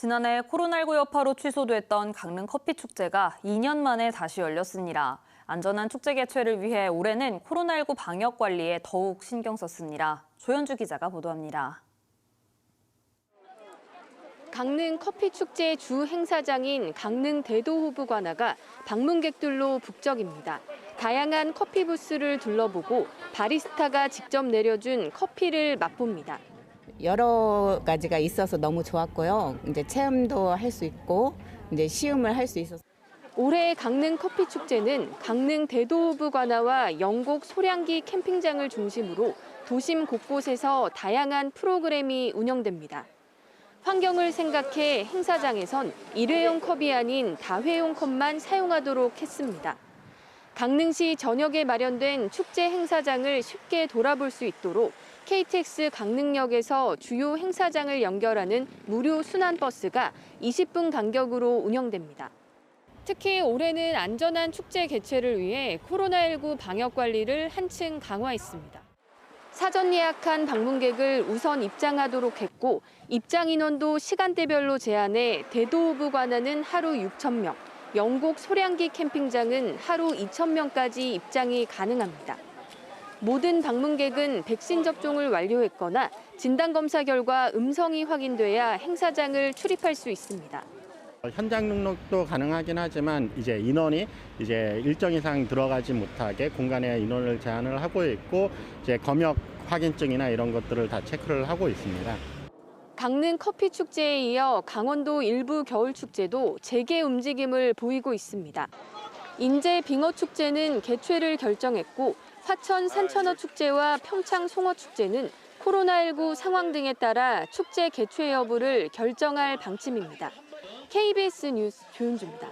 지난해 코로나19 여파로 취소됐던 강릉 커피 축제가 2년 만에 다시 열렸습니다. 안전한 축제 개최를 위해 올해는 코로나19 방역 관리에 더욱 신경 썼습니다. 조현주 기자가 보도합니다. 강릉 커피 축제 주 행사장인 강릉 대도호부 관아가 방문객들로 북적입니다. 다양한 커피 부스를 둘러보고 바리스타가 직접 내려준 커피를 맛봅니다. 여러 가지가 있어서 너무 좋았고요. 이제 체험도 할 수 있고 이제 시음을 할 수 있어서 올해 강릉 커피 축제는 강릉 대도호부 관아와 영곡 소량기 캠핑장을 중심으로 도심 곳곳에서 다양한 프로그램이 운영됩니다. 환경을 생각해 행사장에선 일회용 컵이 아닌 다회용 컵만 사용하도록 했습니다. 강릉시 전역에 마련된 축제 행사장을 쉽게 돌아볼 수 있도록 KTX 강릉역에서 주요 행사장을 연결하는 무료 순환버스가 20분 간격으로 운영됩니다. 특히 올해는 안전한 축제 개최를 위해 코로나19 방역 관리를 한층 강화했습니다. 사전 예약한 방문객을 우선 입장하도록 했고 입장 인원도 시간대별로 제한해 대도호부 관아는 하루 6천 명, 영곡 소량기 캠핑장은 하루 2천 명까지 입장이 가능합니다. 모든 방문객은 백신 접종을 완료했거나 진단 검사 결과 음성이 확인돼야 행사장을 출입할 수 있습니다. 현장 등록도 가능하긴 하지만 이제 인원이 이제 일정 이상 들어가지 못하게 공간에 인원을 제한을 하고 있고 이제 검역 확인증이나 이런 것들을 다 체크를 하고 있습니다. 강릉 커피 축제에 이어 강원도 일부 겨울 축제도 재개 움직임을 보이고 있습니다. 인제 빙어 축제는 개최를 결정했고 화천 산천어 축제와 평창 송어 축제는 코로나19 상황 등에 따라 축제 개최 여부를 결정할 방침입니다. KBS 뉴스 조윤주입니다.